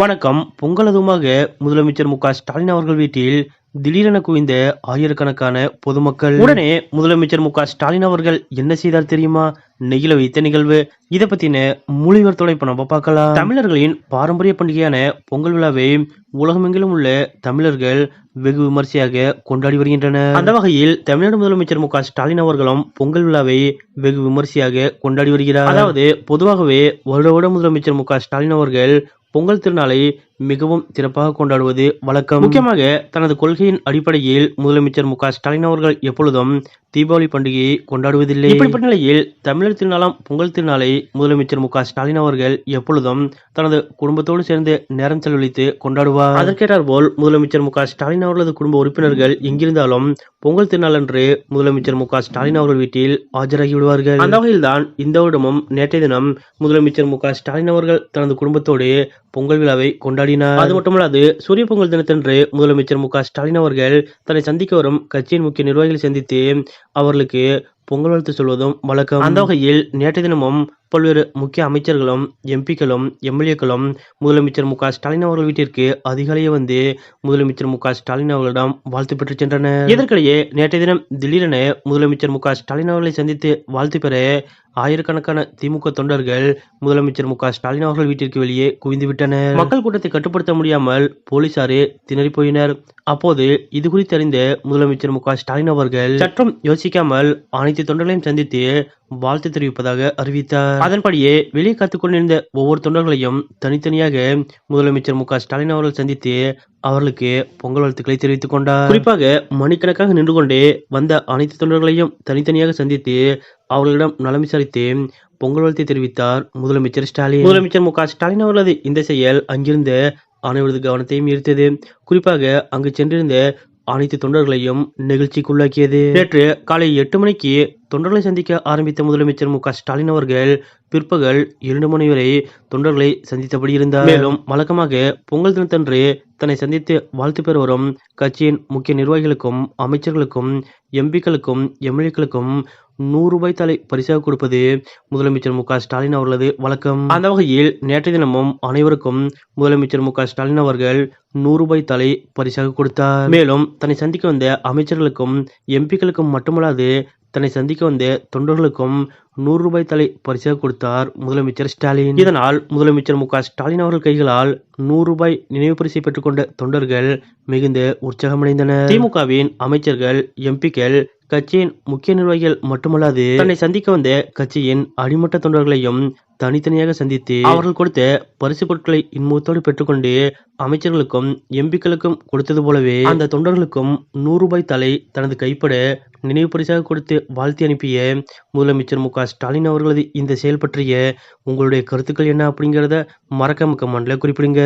வணக்கம். பொங்கலதுமாக முதலமைச்சர் மு க ஸ்டாலின் அவர்கள் வீட்டில் திடீரென குவிந்த ஆயிரக்கணக்கான பொதுமக்கள். உடனே முதலமைச்சர் மு க ஸ்டாலின் அவர்கள் என்ன செய்தார் தெரியுமா? நெகிழ வைத்த நிகழ்வு. இதை பத்தின மொழிவர் தொலைப்பு நம்ம பார்க்கலாம். தமிழர்களின் பாரம்பரிய பண்டிகையான பொங்கல் விழாவை உலகமெங்கிலும் உள்ள தமிழர்கள் வெகு விமர்சையாக கொண்டாடி வருகின்றனர். அந்த வகையில் தமிழ்நாடு முதலமைச்சர் மு ஸ்டாலின் அவர்களும் பொங்கல் விழாவை வெகு விமர்சையாக கொண்டாடி வருகிறார். அதாவது பொதுவாகவே வருட வருட முதலமைச்சர் மு ஸ்டாலின் அவர்கள் பொங்கல் திருநாளை மிகவும் சிறப்பாக கொண்டாடுவது வழக்கம். முக்கியமாக தனது கொள்கையின் அடிப்படையில் முதலமைச்சர் மு க ஸ்டாலின் அவர்கள் எப்பொழுதும் தீபாவளி பண்டிகையை கொண்டாடுவதில்லை. இப்படிப்பட்ட நிலையில் தமிழர் திருநாளாம் பொங்கல் திருநாளை முதலமைச்சர் மு ஸ்டாலின் அவர்கள் எப்பொழுதும் தனது குடும்பத்தோடு சேர்ந்து நேரம் செலவழித்து கொண்டாடுவார். அதற்கேற்றார் போல் முதலமைச்சர் மு ஸ்டாலின் அவர்களது குடும்ப உறுப்பினர்கள் எங்கிருந்தாலும் பொங்கல் திருநாள் அன்று முதலமைச்சர் மு ஸ்டாலின் அவர்கள் வீட்டில் ஆஜராகி விடுவார்கள் அந்த வகையில்தான் இந்த வருடமும் நேற்றைய தினம் முதலமைச்சர் மு ஸ்டாலின் அவர்கள் தனது குடும்பத்தோடு பொங்கல் விழாவை கொண்டாடினார். அது மட்டுமல்லாது சூரிய பொங்கல் தினத்தன்று முதலமைச்சர் மு ஸ்டாலின் அவர்கள் தன்னை சந்திக்க வரும் கட்சியின் முக்கிய நிர்வாகிகளை சந்தித்து அவர்களுக்கு பொங்கல் வாழ்த்து சொல்வதும் வழக்கம். அந்த வகையில் நேற்றைய தினமும் பல்வேறு முக்கிய அமைச்சர்களும் எம்பிக்களும் எம்எல்ஏக்களும் முதலமைச்சர் மு ஸ்டாலின் அவர்கள் வீட்டிற்கு அதிகாலையே வந்து முதலமைச்சர் மு ஸ்டாலின் அவர்களிடம் வாழ்த்து பெற்று சென்றனர். இதற்கிடையே நேற்றைய தினம் திடீரென முதலமைச்சர் மு ஸ்டாலின் அவர்களை சந்தித்து வாழ்த்து பெற ஆயிரக்கணக்கான திமுக தொண்டர்கள் முதலமைச்சர் மு ஸ்டாலின் அவர்கள் வீட்டிற்கு வெளியே குவிந்து விட்டனர். மக்கள் கூட்டத்தை கட்டுப்படுத்த முடியாமல் போலீசாரே திணறி போயினர். அப்போது இது குறித்து அறிந்த முதலமைச்சர் மு ஸ்டாலின் அவர்கள் சற்றும் யோசிக்காமல் அனைத்து தொண்டர்களையும் சந்தித்து வாழ்த்து தெரிவிப்பதாக அறிவித்தார். அதன்படியே வெளியே காத்துக் கொண்டிருந்த ஒவ்வொரு தொண்டர்களையும் தனித்தனியாக முதலமைச்சர் மு ஸ்டாலின் அவர்கள் சந்தித்து அவர்களுக்கு பொங்கல் வாழ்த்துக்களை தெரிவித்துக் கொண்டார். குறிப்பாக மணிக்கணக்காக நின்று கொண்டே வந்த அனைத்து தொண்டர்களையும் தனித்தனியாக சந்தித்து அவர்களிடம் நலம் விசாரித்து பொங்கல் வாழ்த்தை தெரிவித்தார் முதலமைச்சர் ஸ்டாலின். முதலமைச்சர் மு ஸ்டாலின் அவர்களது இந்த செயல் அங்கிருந்த அனைவரது கவனத்தையும் ஈர்த்தது. குறிப்பாக அங்கு சென்றிருந்த அனைத்து தொண்டர்களையும் நெகிழ்ச்சிக்குள்ளாக்கியது. நேற்று காலை எட்டு மணிக்கு தொண்டர்களை சந்திக்க ஆரம்பித்த முதலமைச்சர் மு க ஸ்டாலின் அவர்கள் பிற்பகல் இரண்டு மணி வரை தொண்டர்களை சந்தித்தபடி இருந்தார். மேலும் வழக்கமாக பொங்கல் தினத்தன்று தன்னை சந்தித்து வாழ்த்து பெற வரும் கட்சியின் முக்கிய நிர்வாகிகளுக்கும் அமைச்சர்களுக்கும் எம்பிக்களுக்கும் எம்எல்ஏக்களுக்கும் நூறு ரூபாய் தலை பரிசாக கொடுப்பது முதலமைச்சர் மு க ஸ்டாலின் அவர்களது வழக்கம். அந்த வகையில் நேற்றைய தினமும் அனைவருக்கும் முதலமைச்சர் மு க ஸ்டாலின் அவர்கள் நூறு ரூபாய் தலை பரிசாக கொடுத்தார். மேலும் தன்னை சந்திக்க வந்த அமைச்சர்களுக்கும் எம்பிக்களுக்கும் மட்டுமல்லாது தன்னை சந்திக்க வந்த தொண்டர்களுக்கும் நூறு ரூபாய் தலை பரிசாக கொடுத்தார் முதலமைச்சர் ஸ்டாலின். இதனால் முதலமைச்சர் மு ஸ்டாலின் அவர்கள் கைகளால் நூறு ரூபாய் நினைவு பரிசை பெற்றுக்கொண்ட தொண்டர்கள் மிகுந்த உற்சாகமடைந்தனர். திமுகவின் அமைச்சர்கள் எம்பிக்கள் கட்சியின் முக்கிய நிர்வாகிகள் மட்டுமல்லாது தன்னை சந்திக்க வந்த கட்சியின் அடிமட்ட தொண்டர்களையும் தனித்தனியாக சந்தித்து அவர்கள் கொடுத்த பரிசு பொருட்களை இன்முகத்தோடு பெற்றுக்கொண்டு அமைச்சர்களுக்கும் எம்பிக்களுக்கும் கொடுத்தது போலவே அந்த தொண்டர்களுக்கும் நூறு ரூபாய் தலை தனது கைப்பட நினைவு பரிசாக கொடுத்து வாழ்த்தி அனுப்பிய முதலமைச்சர் மு ஸ்டாலின் அவர்களது இந்த செயல் பற்றிய உங்களுடைய கருத்துக்கள் என்ன அப்படிங்கிறத மறக்காம கமெண்ட்ல குறிப்பிடுங்க.